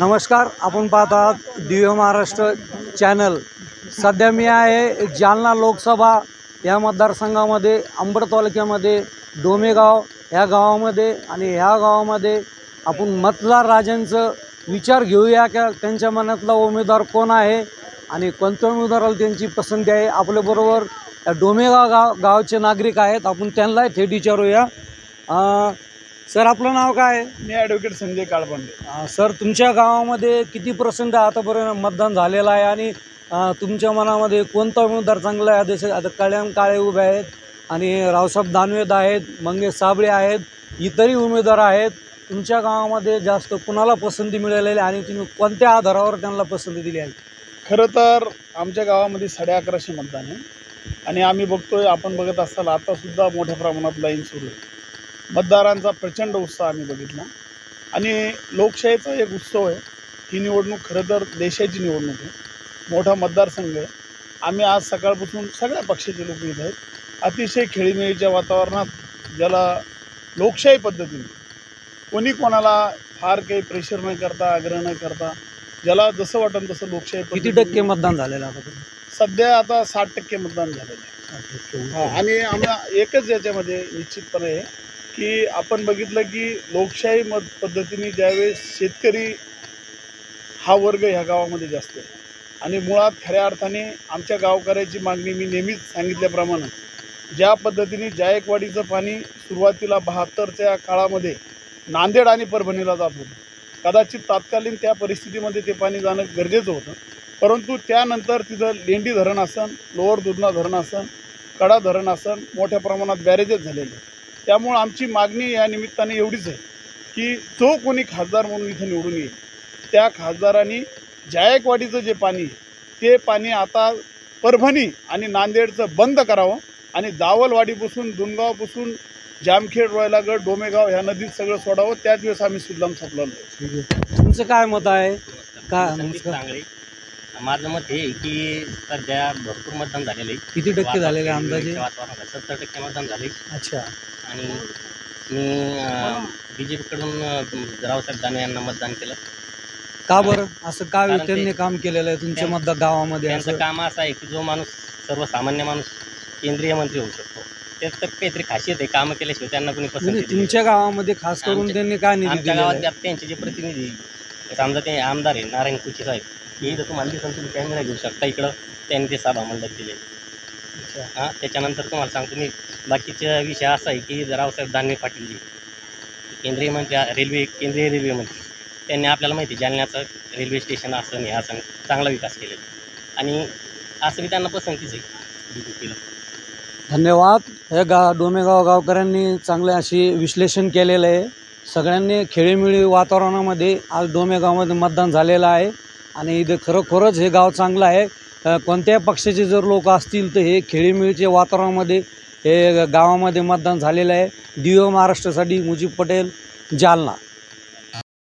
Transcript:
नमस्कार आपण पाहत आहात दिव्य महाराष्ट्र चॅनल. सध्या मी आहे जालना लोकसभा या मतदारसंघामध्ये अंबड तालुक्यामध्ये डोमेगाव ह्या गावामध्ये आणि ह्या गावामध्ये आपण मतदार राजांचं विचार घेऊया का? त्यांच्या मनातला उमेदवार कोण आहे? आणि कोणत्या उमेदवाराला त्यांची पसंती आहे? आपल्याबरोबर या डोमेगाव गाव गावचे नागरिक आहेत. आपण त्यांना थेट विचारूया. सर आपलं नाव काय आहे? मी ॲडव्होकेट संजय काळपांडे सर तुमच्या गावामध्ये किती पर्सेंट आतापर्यंत मतदान झालेलं आहे? आणि तुमच्या मनामध्ये कोणता उमेदवार चांगला आहे? देश आता कल्याण काळे उभे आहेत आणि रावसाहेब दानवेद आहेत मंगेश साबळे आहेत इतरही उमेदवार आहेत. तुमच्या गावामध्ये जास्त कुणाला पसंती मिळालेली आहे आणि तुम्ही कोणत्या आधारावर त्यांना पसंती दिली आहे? खरं तर आमच्या गावामध्ये साडे अकराशे मतदान आहे. आणि आम्ही बघतोय आपण बघत असताना आतासुद्धा मोठ्या प्रमाणात लाईन सुरू आहे. मतदारांचा प्रचंड उत्साह आम्ही बघितला. आणि लोकशाहीचा एक उत्सव आहे. ही निवडणूक खरं तर देशाची निवडणूक आहे. मोठा मतदारसंघ आहे. आम्ही आज सकाळपासून सगळ्या पक्षाचे लोक येत आहेत. अतिशय खेळीमेळीच्या वातावरणात ज्याला लोकशाही पद्धतीने कोणी कोणाला फार काही प्रेशर न करता आग्रह न करता ज्याला जसं वाटेल तसं लोकशाही किती टक्के मतदान झालेलं आतापर्यंत सध्या आता साठ टक्के मतदान झालेलं आहे. हा, आणि आम्हाला एकच याच्यामध्ये निश्चितपणे आहे की आपण बघितलं की लोकशाही मत पद्धतीने ज्यावेळेस शेतकरी हा वर्ग ह्या गावामध्ये जास्त आहे. आणि मुळात खऱ्या अर्थाने आमच्या गावकऱ्याची मागणी मी नेहमीच सांगितल्याप्रमाणे ज्या पद्धतीने जायकवाडीचं पाणी सुरुवातीला बहात्तरच्या काळामध्ये नांदेड आणि परभणीला जात. होतं कदाचित तात्कालीन त्या परिस्थितीमध्ये ते पाणी जाणं गरजेचं होतं. परंतु त्यानंतर तिथं लेंडी धरण असन लोअर दुधना धरण असन कडा धरण असन मोठ्या प्रमाणात बॅरेजेस झालेले त्यामुळं आमची मागणी या निमित्ताने एवढीच आहे की जो कोणी खासदार म्हणून इथं निवडून येईल त्या खासदारांनी जायकवाडीचं जे पाणी आहे, ते पाणी आता परभणी आणि नांदेडचं बंद करावं आणि दावलवाडीपासून दुनगावपासून जामखेड रोयलागड डोमेगाव ह्या नदीत सगळं सोडावं त्याच वेळेस आम्ही सुजलाम ठीक आहे तुमचं काय मत आहे? सांगळे माझं मत हे आहे की सध्या भरपूर मतदान झालेलं आहे. किती टक्के झालेले अंदाजे? वातावरण सत्तर टक्के मतदान झाले अच्छा. आणि मी बी जे पीकडून रावसाहेब दानवे यांना मतदान केलं. का बरं? असं का त्यांनी काम केलेलं आहे तुमच्या मतदार गावामध्ये त्यांचं असं? काम असं आहे की जो माणूस सर्वसामान्य माणूस केंद्रीय मंत्री होऊ शकतो. त्यात तर काहीतरी खासियत आहे. कामं केल्याशिवाय त्यांना कोणी म्हणजे पसंती तुमच्या गावामध्ये खास करून आमच्या- त्यांनी काय निधी आमच्या दिलेला गावात आहे? त्यांचे जे प्रतिनिधी समजा ते आमदार आहे नारायण कुची साहेब हे इथं तुम्हाला दिसून तुम्ही कॅमेरा घेऊ शकता. इकडं त्यांनी ते सभा मंडप दिले. हां त्याच्यानंतर तुम्हाला सांगतो मी बाकीचा विषय असा आहे की रावसाहेब दानवे पाटील जी केंद्रीय मंत्री रेल्वे केंद्रीय रेल्वे मंत्री. त्यांनी आपल्याला माहिती आहे, जालन्याचं रेल्वे स्टेशन असं नाही असं चांगला विकास केलेला आहे. आणि असं बी त्यांना पसंतीच आहे बी जे पीला. धन्यवाद. हे गा डोमेगाव गावकऱ्यांनी चांगले अशी विश्लेषण केलेलं आहे. सगळ्यांनी खेळीमिळी वातावरणामध्ये आज डोमेगावमध्ये मतदान झालेलं आहे. आणि इथे खरोखरच हे गाव चांगलं आहे. कोणत्याही पक्षाचे जर लोक असतील तर हे खेळीमिळीचे वातावरणामध्ये हे गावामध्ये मतदान झालेलं आहे. दिव्य महाराष्ट्रासाठी मुजीब पटेल जालना.